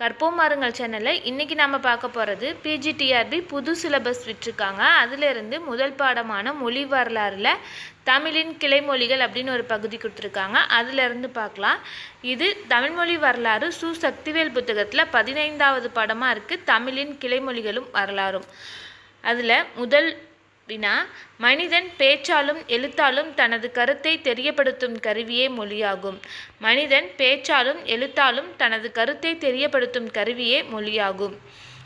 கற்போம் மாறுங்கள் சேனலில் இன்றைக்கி நம்ம பார்க்க போகிறது பிஜிடிஆர்பி புது சிலபஸ் விட்டுருக்காங்க. அதிலிருந்து முதல் பாடமான மொழி வரலாறில் தமிழின் கிளைமொழிகள் அப்படின்னு ஒரு பகுதி கொடுத்துருக்காங்க. அதிலிருந்து பார்க்கலாம். இது தமிழ்மொழி வரலாறு சு சக்திவேல் புத்தகத்தில் பதினைந்தாவது பாடமாக இருக்குது தமிழின் கிளைமொழிகளும் வரலாறும். அதில் முதல் வினா மனிதன் பேச்சாலும் எழுத்தாலும் தனது கருத்தை தெரியப்படுத்தும் கருவியே மொழியாகும். மனிதன் பேச்சாலும் எழுத்தாலும் தனது கருத்தை தெரியப்படுத்தும் கருவியே மொழியாகும்.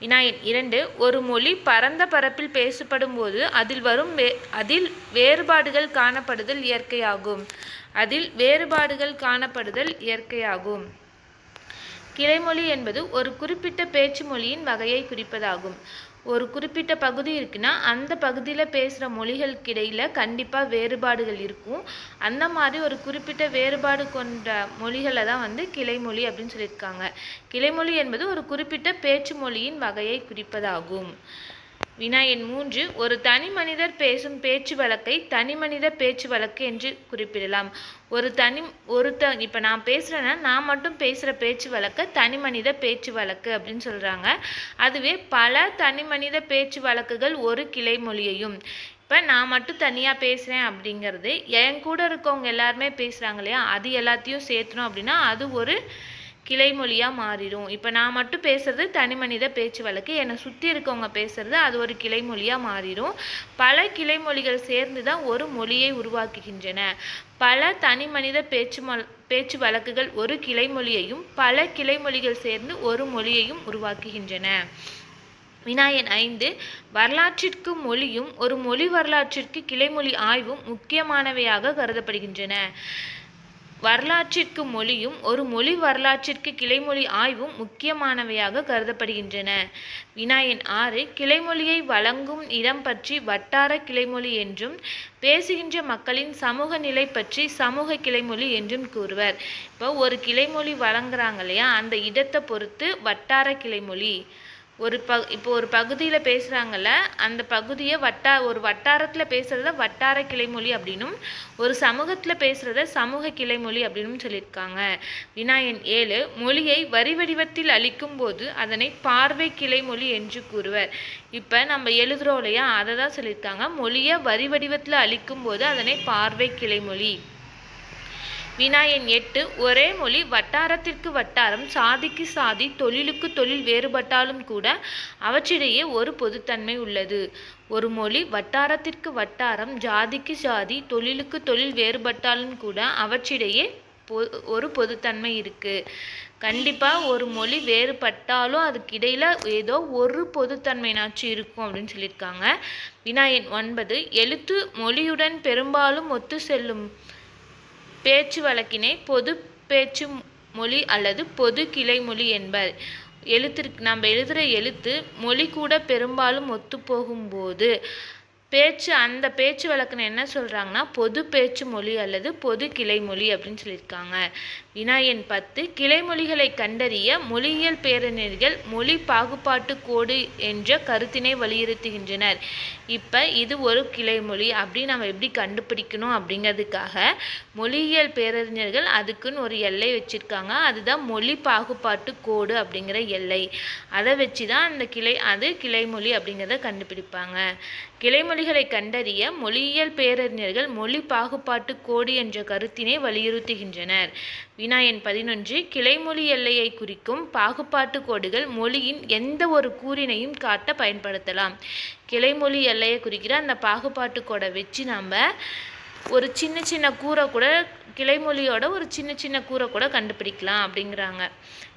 வினா இரண்டு ஒரு மொழி பரந்த பரப்பில் பேசப்படும் போது அதில் வரும் வே அதில் வேறுபாடுகள் காணப்படுதல் இயற்கையாகும். அதில் வேறுபாடுகள் காணப்படுதல் இயற்கையாகும். கிளைமொழி என்பது ஒரு குறிப்பிட்ட பேச்சு மொழியின் வகையை குறிப்பதாகும். ஒரு குறிப்பிட்ட பகுதி இருக்குன்னா அந்த பகுதியில் பேசுகிற மொழிகளுக்கு இடையில் கண்டிப்பாக வேறுபாடுகள் இருக்கும். அந்த மாதிரி ஒரு குறிப்பிட்ட வேறுபாடு கொண்ட மொழிகளை தான் வந்து கிளைமொழி அப்படின்னு சொல்லியிருக்காங்க. கிளைமொழி என்பது ஒரு குறிப்பிட்ட பேச்சு மொழியின் வகையை குறிப்பதாகும். வினா எண் மூன்று ஒரு தனி மனிதர் பேசும் பேச்சு வழக்கை தனி மனித பேச்சு வழக்கு என்று குறிப்பிடலாம். ஒரு தனி ஒருத்த இப்போ நான் பேசுகிறேன்னா நான் மட்டும் பேசுகிற பேச்சு வழக்க தனி மனித பேச்சு வழக்கு அப்படின்னு சொல்கிறாங்க அதுவே பல தனி மனித பேச்சு வழக்குகள் ஒரு கிளை மொழியையும் இப்போ நான் மட்டும் தனியாக பேசுகிறேன் அப்படிங்கிறது என் கூட இருக்கவங்க எல்லாருமே பேசுகிறாங்க இல்லையா? அது எல்லாத்தையும் சேர்த்தணும் அப்படின்னா அது ஒரு கிளைமொழியாக மாறிடும். இப்போ நான் மட்டும் பேசுறது தனி மனித பேச்சு வழக்கு என்னை சுற்றி இருக்கவங்க பேசுறது அது ஒரு கிளைமொழியாக மாறிடும். பல கிளைமொழிகள் சேர்ந்து தான் ஒரு மொழியை உருவாக்குகின்றன. பல தனி மனித பேச்சு மொ பேச்சு வழக்குகள் ஒரு கிளைமொழியையும் பல கிளைமொழிகள் சேர்ந்து ஒரு மொழியையும் உருவாக்குகின்றன. வினாயன் ஐந்து வரலாற்றிற்கு மொழியும் ஒரு மொழி வரலாற்றிற்கு கிளைமொழி ஆய்வும் முக்கியமானவையாக கருதப்படுகின்றன. வரலாற்றிற்கு மொழியும் ஒரு மொழி வரலாற்றிற்கு கிளைமொழி ஆய்வும் முக்கியமானவையாக கருதப்படுகின்றன. வினாயன் ஆறு கிளைமொழியை வழங்கும் இடம் பற்றி வட்டார கிளைமொழி என்றும் பேசுகின்ற மக்களின் சமூக நிலை பற்றி சமூக கிளைமொழி என்றும் கூறுவர். இப்போ ஒரு கிளைமொழி வழங்குறாங்க இல்லையா? அந்த இடத்தை பொறுத்து வட்டார கிளைமொழி. ஒரு ப இப்போ ஒரு பகுதியில் பேசுகிறாங்கல்ல அந்த பகுதியை வட்டா ஒரு வட்டாரத்தில் பேசுகிறத வட்டார கிளைமொழி அப்படின்னும் ஒரு சமூகத்தில் பேசுகிறத சமூக கிளைமொழி அப்படின்னும் சொல்லியிருக்காங்க. வினாயன் ஏழு மொழியை வரி வடிவத்தில் அளிக்கும் போது அதனை பார்வை கிளைமொழி என்று கூறுவர். இப்போ நம்ம எழுதுகிறோம் இல்லையா? அதை தான் சொல்லியிருக்காங்க. மொழியை வரி வடிவத்தில் அளிக்கும் போது அதனை பார்வை கிளைமொழி. வினாயன் எட்டு ஒரே மொழி வட்டாரத்திற்கு வட்டாரம் சாதிக்கு சாதி தொழிலுக்கு தொழில் வேறுபட்டாலும் கூட அவற்றிடையே ஒரு பொதுத்தன்மை உள்ளது. ஒரு மொழி வட்டாரத்திற்கு வட்டாரம் ஜாதிக்கு ஜாதி தொழிலுக்கு தொழில் வேறுபட்டாலும் கூட அவற்றிடையே பொ ஒரு பொதுத்தன்மை இருக்குது கண்டிப்பாக ஒரு மொழி வேறுபட்டாலும் அதுக்கு இடையில் ஏதோ ஒரு பொதுத்தன்மைனாச்சும் இருக்கும் அப்படின்னு சொல்லியிருக்காங்க. வினாயன் ஒன்பது எழுத்து மொழியுடன் பெரும்பாலும் ஒத்து செல்லும் பேச்சு வழக்கினை பொது பேச்சு மொழி அல்லது பொது கிளைமொழி என்பர். எழுத்திற்கு நம்ம எழுதுகிற எழுத்து மொழி கூட பெரும்பாலும் ஒத்துப்போகும்போது பேச்சு அந்த பேச்சு வழக்குன்னு என்ன சொல்கிறாங்கன்னா பொது பேச்சு மொழி அல்லது பொது கிளைமொழி அப்படின்னு சொல்லியிருக்காங்க. வினாயன் பத்து கிளைமொழிகளை கண்டறிய மொழியியல் பேரறிஞர்கள் மொழி பாகுபாட்டு கோடு என்ற கருத்தினை வலியுறுத்துகின்றனர். இப்போ இது ஒரு கிளைமொழி. அப்படின்னு நம்ம எப்படி கண்டுபிடிக்கணும் அப்படிங்கிறதுக்காக மொழியியல் பேரறிஞர்கள் அதுக்குன்னு ஒரு எல்லை வச்சுருக்காங்க. அதுதான் மொழி பாகுபாட்டு கோடு அப்படிங்கிற எல்லை. அதை வச்சு தான் அந்த கிளை அது கிளைமொழி அப்படிங்கிறத கண்டுபிடிப்பாங்க. கிளைமொழிகளை கண்டறிய மொழியியல் பேரறிஞர்கள் மொழி பாகுபாட்டு கோடு என்ற கருத்தினை வலியுறுத்துகின்றனர். வினாயன் பதினொன்று கிளைமொழி எல்லையை குறிக்கும் பாகுபாட்டு கோடுகள் மொழியின் எந்த ஒரு கூறினையும் காட்ட பயன்படுத்தலாம். கிளைமொழி எல்லையை குறிக்கிற அந்த பாகுபாட்டு கோடை வச்சு நாம் ஒரு சின்ன சின்ன கூரை கூட கிளைமொழியோட ஒரு சின்ன சின்ன கூரை கூட கண்டுபிடிக்கலாம் அப்படிங்கிறாங்க.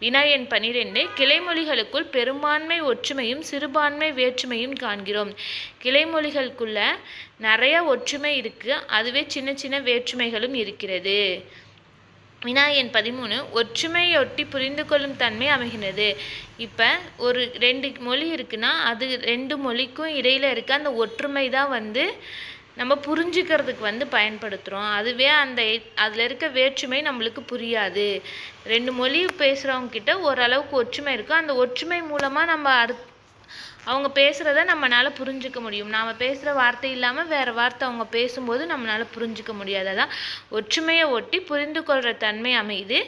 வினாயன் பனிரெண்டு கிளைமொழிகளுக்குள் பெரும்பான்மை ஒற்றுமையும் சிறுபான்மை வேற்றுமையும் காண்கிறோம். கிளைமொழிகளுக்குள்ள நிறைய ஒற்றுமை இருக்குது அதுவே சின்ன சின்ன வேற்றுமைகளும் இருக்கிறது. விநாயகன் பதிமூணு ஒற்றுமையொட்டி புரிந்து கொள்ளும் தன்மை அமைகிறது இப்போ ஒரு ரெண்டு மொழி இருக்குன்னா அது ரெண்டு மொழிக்கும் இடையில் இருக்க அந்த ஒற்றுமை தான் வந்து நம்ம புரிஞ்சுக்கிறதுக்கு வந்து பயன்படுத்துகிறோம் அதுவே அந்த அதில் இருக்க வேற்றுமை நம்மளுக்கு புரியாது. ரெண்டு மொழி பேசுகிறவங்க கிட்ட ஓரளவுக்கு ஒற்றுமை இருக்கும். அந்த ஒற்றுமை மூலமாக நம்ம அடுத் அவங்க பேசுகிறத நம்மளால் புரிஞ்சுக்க முடியும். நாம் பேசுகிற வார்த்தை இல்லாமல் வேறு வார்த்தை அவங்க பேசும்போது நம்மளால் புரிஞ்சுக்க முடியாது. அதான் ஒற்றுமையை ஒட்டி புரிந்து கொள்கிற தன்மை அமையுது.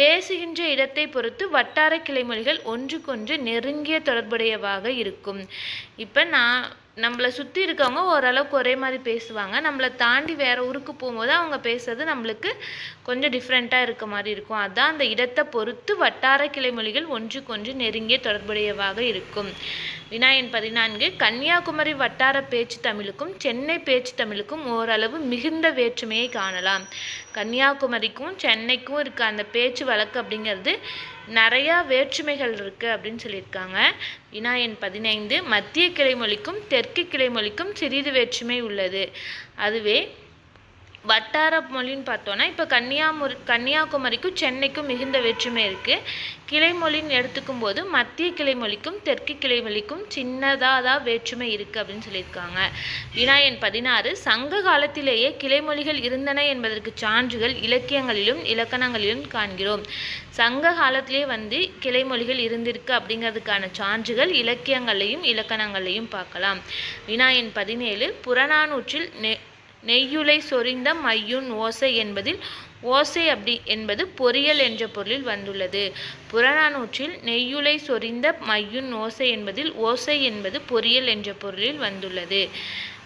பேசுகின்ற இடத்தை பொறுத்து வட்டார கிளைமொழிகள் ஒன்றுக்கொன்று நெருங்கிய தொடர்புடையவாக இருக்கும். இப்போ நான் நம்மளை சுற்றி இருக்கவங்க ஓரளவுக்கு ஒரே மாதிரி பேசுவாங்க. நம்மளை தாண்டி வேறு ஊருக்கு போகும்போது அவங்க பேசுறது நம்மளுக்கு கொஞ்சம் டிஃப்ரெண்ட்டாக இருக்க மாதிரி இருக்கும். அதான் அந்த இடத்தை பொறுத்து வட்டார கிளைமொழிகள் ஒன்றுக்கொன்று நெருங்கிய தொடர்புடையவாக இருக்கும். வினாயன் பதினான்கு கன்னியாகுமரி வட்டார பேச்சு தமிழுக்கும் சென்னை பேச்சு தமிழுக்கும் ஓரளவு மிகுந்த வேற்றுமையை காணலாம். கன்னியாகுமரிக்கும் சென்னைக்கும் இருக்க அந்த பேச்சு வழக்கு அப்படிங்கிறது நிறையா வேற்றுமைகள் இருக்குது அப்படின்னு சொல்லியிருக்காங்க. வினாயன் பதினைந்து மத்திய கிளைமொழிக்கும் தெற்கு கிளைமொழிக்கும் சிறிது வேற்றுமை உள்ளது. அதுவே வட்டார மொழின்னு பார்த்தோன்னா இப்போ கன்னியாமுரி கன்னியாகுமரிக்கும் சென்னைக்கும் மிகுந்த வேற்றுமை இருக்குது கிளைமொழின்னு எடுத்துக்கும் போது மத்திய கிளைமொழிக்கும் தெற்கு கிளைமொழிக்கும் சின்னதாக தான் வேற்றுமை இருக்குது அப்படின்னு சொல்லியிருக்காங்க. வினாயன் பதினாறு சங்க காலத்திலேயே கிளைமொழிகள் இருந்தன என்பதற்கு சான்றுகள் இலக்கியங்களிலும் இலக்கணங்களிலும் காண்கிறோம். சங்க காலத்திலே வந்து கிளைமொழிகள் இருந்திருக்கு அப்படிங்கிறதுக்கான சான்றுகள் இலக்கியங்களையும் இலக்கணங்களையும் பார்க்கலாம். வினாயன் பதினேழு புறநானூற்றில் நெ நெய்யுலை சொரிந்த மையுன் ஓசை என்பதில் ஓசை அப்படி என்பது பொரியல் என்ற பொருளில் வந்துள்ளது. புறநானூற்றில் நெய்யுலை சொரிந்த மையுன் ஓசை என்பதில் ஓசை என்பது பொரியல் என்ற பொருளில் வந்துள்ளது.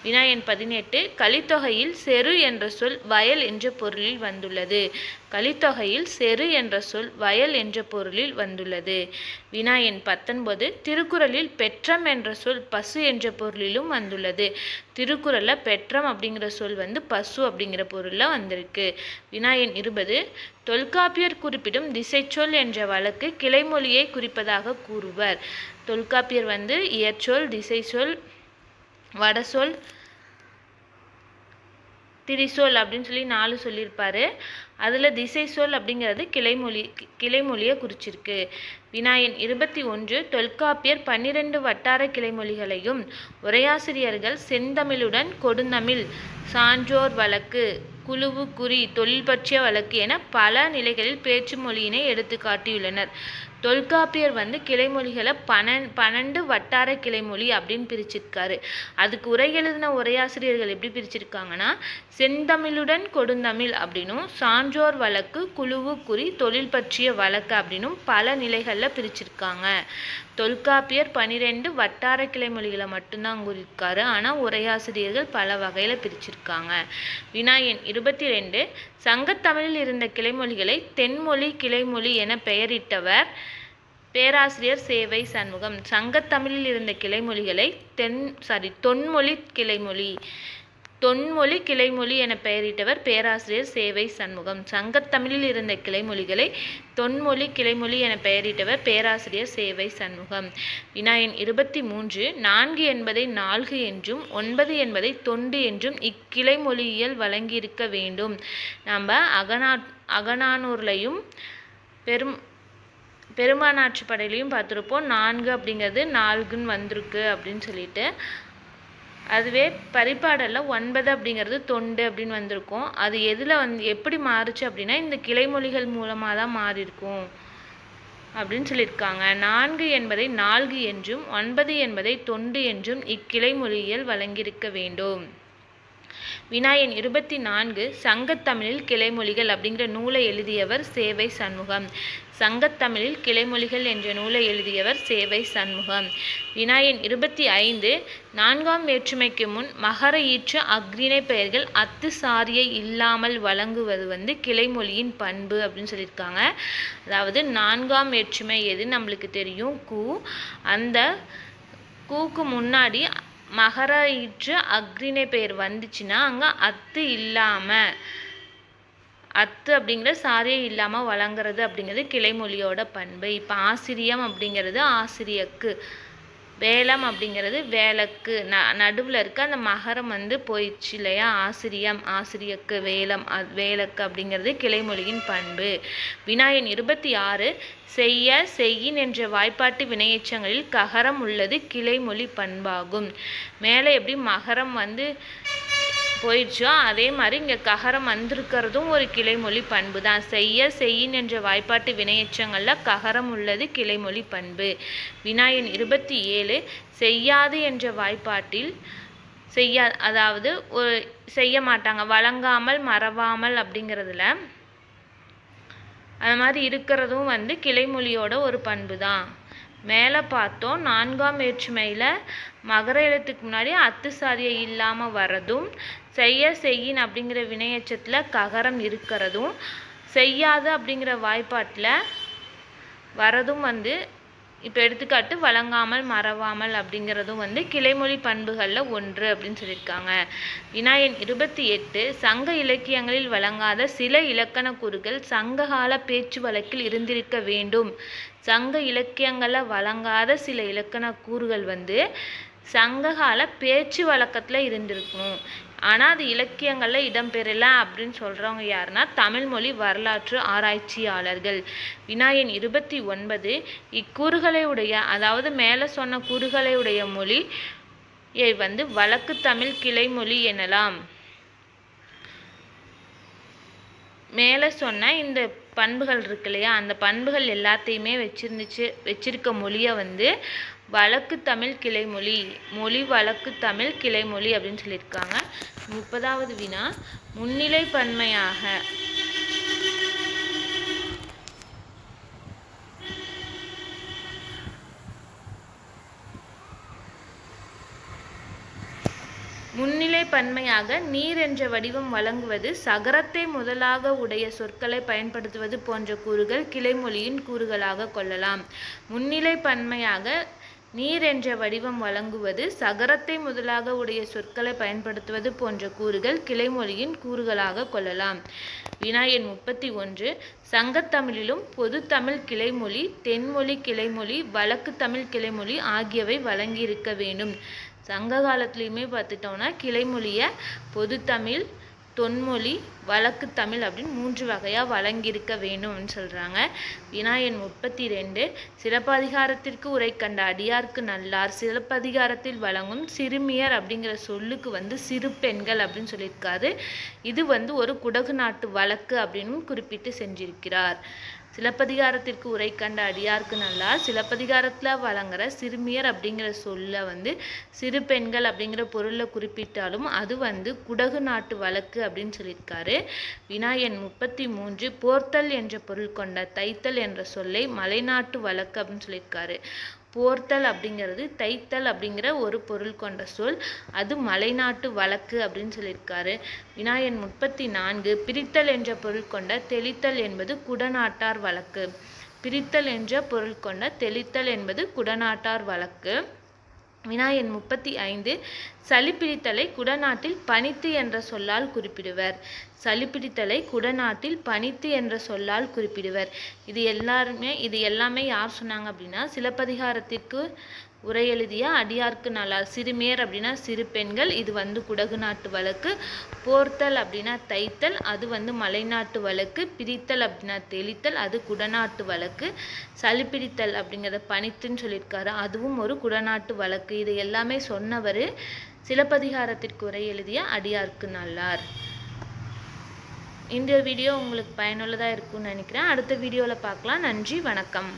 வினாயன் பதினெட்டு கலித்தொகையில் செரு என்ற சொல் வயல் என்ற பொருளில் வந்துள்ளது. கலித்தொகையில் செரு என்ற சொல் வயல் என்ற பொருளில் வந்துள்ளது. வினாயன் பத்தொன்பது திருக்குறளில் பெற்றம் என்ற சொல் பசு என்ற பொருளிலும் வந்துள்ளது. திருக்குறளில் பெற்றம் அப்படிங்கிற சொல் வந்து பசு அப்படிங்கிற பொருளில் வந்திருக்கு. வினாயன் இருபது தொல்காப்பியர் குறிப்பிடும் திசைச்சொல் என்ற வழக்கு கிளைமொழியை குறிப்பதாக கூறுவர். தொல்காப்பியர் வந்து இயற்சொல் திசைச்சொல் வடசொல் திரிசொல் அப்படின்னு சொல்லி நாலு சொல்லியிருப்பாரு. அதில் திசை சொல் அப்படிங்கிறது கிளைமொழி கிளைமொழியை குறிச்சிருக்கு. வினாயன் இருபத்தி ஒன்று தொல்காப்பியர் பன்னிரண்டு வட்டார கிளைமொழிகளையும் உரையாசிரியர்கள் செந்தமிழுடன் கொடுந்தமிழ் சான்றோர் வழக்கு குழுவு குறி தொழில் பற்றிய வழக்கு என பல நிலைகளில் பேச்சு மொழியினை எடுத்து காட்டியுள்ளனர் தொல்காப்பியர் வந்து கிளைமொழிகளை பன்னெண் பன்னெண்டு வட்டார கிளைமொழி அப்படின்னு பிரிச்சிருக்காரு. அதுக்கு உரை எழுதின உரையாசிரியர்கள் எப்படி பிரிச்சிருக்காங்கன்னா செந்தமிழுடன் கொடுந்தமிழ் அப்படின்னும் சான்றோர் வழக்கு குழுவு குறி தொழில் பற்றிய வழக்கு அப்படின்னும் பல நிலைகளில் பிரிச்சிருக்காங்க. தொல்காப்பியர் பனிரெண்டு வட்டார கிளைமொழிகளை மட்டும்தான் கூறியிருக்காரு ஆனால் உரையாசிரியர்கள் பல வகையில் பிரிச்சிருக்காங்க. வினாயன் இருபத்தி ரெண்டு சங்கத்தமிழில் இருந்த கிளைமொழிகளை தென்மொழி கிளைமொழி என பெயரிட்டவர் பேராசிரியர் சேவை சண்முகம். சங்கத்தமிழில் இருந்த கிளைமொழிகளை தென் சாரி தொன்மொழி கிளைமொழி தொன்மொழி கிளைமொழி என பெயரிட்டவர் பேராசிரியர் சேவை சண்முகம். சங்கத்தமிழில் இருந்த கிளைமொழிகளை தொன்மொழி கிளைமொழி என பெயரிட்டவர் பேராசிரியர் சேவை சண்முகம். வினாயன் இருபத்தி மூன்று நான்கு என்பதை நான்கு என்றும் ஒன்பது என்பதை தொண்டு என்றும் இக்கிளைமொழியியல் வழங்கியிருக்க வேண்டும். நம்ம அகனா அகநானூர்லையும் பெரும் பெருமானாட்சி படையிலையும் பார்த்துருப்போம். நான்கு அப்படிங்கிறது நான்குன்னு வந்திருக்கு அப்படின்னு சொல்லிட்டு அதுவே பரிபாடலில் ஒன்பது அப்படிங்கிறது தொண்டு அப்படின்னு வந்திருக்கும். அது எதில் வந்து எப்படி மாறுச்சு அப்படின்னா இந்த கிளைமொழிகள் மூலமாக தான் மாறியிருக்கும் அப்படின்னு சொல்லியிருக்காங்க. நான்கு என்பதை நான்கு என்றும் ஒன்பது என்பதை தொண்டு என்றும் இக்கிளைமொழியியல் வழங்கியிருக்க வேண்டும். வினாயன் இருபத்தி நான்கு சங்கத்தமிழில் கிளைமொழிகள் அப்படிங்கிற நூலை எழுதியவர் சேவை சண்முகம். சங்கத்தமிழில் கிளைமொழிகள் என்ற நூலை எழுதியவர் சேவை சண்முகம். வினாயன் இருபத்தி ஐந்து நான்காம் வேற்றுமைக்கு முன் மகர ஈற்று அக்ரிணை பெயர்கள் அத்து சாரியை இல்லாமல் வழங்குவது வந்து கிளைமொழியின் பண்பு அப்படின்னு சொல்லியிருக்காங்க. அதாவது நான்காம் வேற்றுமை எது நம்மளுக்கு தெரியும்? கூ. அந்த கூக்கு முன்னாடி மகர ஈற்று அக்ரிணை பெயர் வந்துச்சுன்னா அங்கே அத்து இல்லாமல் அத்து அப்படிங்கிற சாரியே இல்லாமல் வழங்குறது அப்படிங்கிறது கிளைமொழியோட பண்பு. இப்போ ஆசிரியம் அப்படிங்கிறது ஆசிரியக்கு. வேலம் அப்படிங்கிறது வேலக்கு. ந நடுவில் இருக்க அந்த மகரம் வந்து போயிடுச்சு இல்லையா? ஆசிரியம் ஆசிரியக்கு வேலம் அது வேலக்கு அப்படிங்கிறது கிளைமொழியின் பண்பு. வினாயன் இருபத்தி ஆறு செய்ய செய்யின் என்ற வாய்ப்பாட்டு வினையெச்சங்களில் ககரம் உள்ளது கிளைமொழி பண்பாகும். மேலே எப்படி மகரம் வந்து போயிடுச்சோ? அதே மாதிரி இங்கே ககரம் வந்திருக்கிறதும் ஒரு கிளைமொழி பண்பு தான். செய்ய செய்யின் என்ற வாய்ப்பாட்டு வினையச்சங்களில் ககரம் உள்ளது கிளைமொழி பண்பு. வினாயன் இருபத்தி ஏழு செய்யாது என்ற வாய்ப்பாட்டில் செய்யா அதாவது ஒரு செய்ய மாட்டாங்க. வழங்காமல் மறவாமல் அப்படிங்கிறதுல அது மாதிரி இருக்கிறதும் வந்து கிளைமொழியோட ஒரு பண்பு தான். மேலே பார்த்தோம் நான்காம் வேற்றுமையில் மகர எழுத்துக்கு முன்னாடி அத்து சாரியை இல்லாமல் வர்றதும் செய்ய செய்யின் அப்படிங்கிற வினையச்சத்தில் ககரம் இருக்கிறதும் செய்யாது அப்படிங்கிற வாய்ப்பாட்டில் வரதும் வந்து இப்போ எடுத்துக்காட்டு வழங்காமல் மறவாமல் அப்படிங்கிறதும் வந்து கிளைமொழி பண்புகளில் ஒன்று அப்படின்னு சொல்லியிருக்காங்க. வினாயன் இருபத்தி எட்டு சங்க இலக்கியங்களில் வழங்காத சில இலக்கண கூறுகள் சங்ககால பேச்சு வழக்கில் இருந்திருக்க வேண்டும். சங்க இலக்கியங்களில் வழங்காத சில இலக்கண கூறுகள் வந்து சங்ககால பேச்சு வழக்கத்தில் இருந்திருக்கணும். ஆனால் அது இலக்கியங்களில் இடம்பெறல அப்படின்னு சொல்கிறவங்க யாருன்னா தமிழ்மொழி வரலாற்று ஆராய்ச்சியாளர்கள். வினாயன் இருபத்தி ஒன்பது இக்கூறுகளை உடைய அதாவது மேலே சொன்ன கூறுகளை உடைய மொழி வந்து வழக்கு தமிழ் கிளைமொழி எனலாம். மேலே சொன்ன இந்த பண்புகள் இருக்கு இல்லையா? அந்த பண்புகள் எல்லாத்தையுமே வச்சிருந்துச்சு வச்சிருக்க மொழியை வந்து வழக்கு தமிழ் கிளைமொழி மொழி வழக்கு தமிழ் கிளைமொழி அப்படின்னு சொல்லியிருக்காங்க. முப்பதாவது வினா முன்னிலை பன்மையாக முன்னிலை பன்மையாக நீர் என்ற வடிவம் வழங்குவது சகரத்தை முதலாக உடைய சொற்களை பயன்படுத்துவது போன்ற கூறுகள் கிளைமொழியின் கூறுகளாக கொள்ளலாம். முன்னிலை பன்மையாக நீர் என்ற வடிவம் வழங்குவது சகரத்தை முதலாக உடைய சொற்களை பயன்படுத்துவது போன்ற கூறுகள் கிளைமொழியின் கூறுகளாக கொள்ளலாம். வினா எண் முப்பத்தி ஒன்று. சங்கத்தமிழிலும் பொதுத்தமிழ் கிளைமொழி தென்மொழி கிளைமொழி வழக்கு தமிழ் கிளைமொழி ஆகியவை வழங்கியிருக்க வேண்டும். சங்க காலத்துலேயுமே பார்த்துட்டோம்னா கிளைமொழியை பொதுத்தமிழ் தொன்மொழி வழக்கு தமிழ் அப்படின்னு மூன்று வகையாக வழங்கியிருக்க வேணும்னு சொல்கிறாங்க வினாயன் முப்பத்தி ரெண்டு சிலப்பதிகாரத்திற்கு உரை கண்ட அடியார்க்கு நல்லார் சிலப்பதிகாரத்தில் வழங்கும் சிறுமியர் அப்படிங்கிற சொல்லுக்கு வந்து சிறு பெண்கள் அப்படின்னு சொல்லியிருக்காரு. இது வந்து ஒரு குடகு நாட்டு வழக்கு அப்படின்னு குறிப்பிட்டு செஞ்சிருக்கிறார். சிலப்பதிகாரத்திற்கு உரை கண்ட அடியார்க்கு நல்லார் சிலப்பதிகாரத்தில் வழங்குற சிறுமியர் அப்படிங்கிற சொல்ல வந்து சிறு பெண்கள் அப்படிங்கிற பொருளில் குறிப்பிட்டாலும் அது வந்து குடகு நாட்டு வழக்கு அப்படின்னு சொல்லியிருக்காரு. வினாயன் முப்பத்தி மூன்று போர்த்தல் என்ற பொருள் கொண்ட தைத்தல் என்ற சொல்லை மலைநாட்டு வழக்கு அப்படின்னு சொல்லியிருக்காரு. போர்த்தல் அப்படிங்கிறது தைத்தல் அப்படிங்கிற ஒரு பொருள் கொண்ட சொல். அது மலைநாட்டு வழக்கு அப்படின்னு சொல்லியிருக்காரு. வினாயன் முப்பத்தி நான்கு பிரித்தல் என்ற பொருள் கொண்ட தெளித்தல் என்பது குடநாட்டார் வழக்கு. பிரித்தல் என்ற பொருள் கொண்ட தெளித்தல் என்பது குடநாட்டார் வழக்கு. வினாயன் முப்பத்தி ஐந்து சளிப்பிடித்தலை குடநாட்டில் பனித்து என்ற சொல்லால் குறிப்பிடுவர். சளிப்பிடித்தலை குடநாட்டில் பனித்து என்ற சொல்லால் குறிப்பிடுவர். இது எல்லாருமே இது எல்லாமே யார் சொன்னாங்க அப்படின்னா சிலப்பதிகாரத்திற்கு உரை எழுதிய அடியார்க்கு நல்லார் சிறுமியர் அப்படின்னா சிறு பெண்கள் இது வந்து குடகு நாட்டு வழக்கு. போர்த்தல் அப்படின்னா தைத்தல் அது வந்து மலைநாட்டு வழக்கு. பிரித்தல் அப்படின்னா தெளித்தல் அது குடநாட்டு வழக்கு. சளிப்பிடித்தல் அப்படிங்கிறத பனித்துன்னு சொல்லியிருக்காரு. அதுவும் ஒரு குடநாட்டு வழக்கு. இது எல்லாமே சொன்னவர் சிலப்பதிகாரத்திற்கு உரை எழுதிய அடியார்க்கு நல்லார் இந்த வீடியோ உங்களுக்கு பயனுள்ளதாக இருக்கும்னு நினைக்கிறேன். அடுத்த வீடியோவில் பார்க்கலாம். நன்றி வணக்கம்.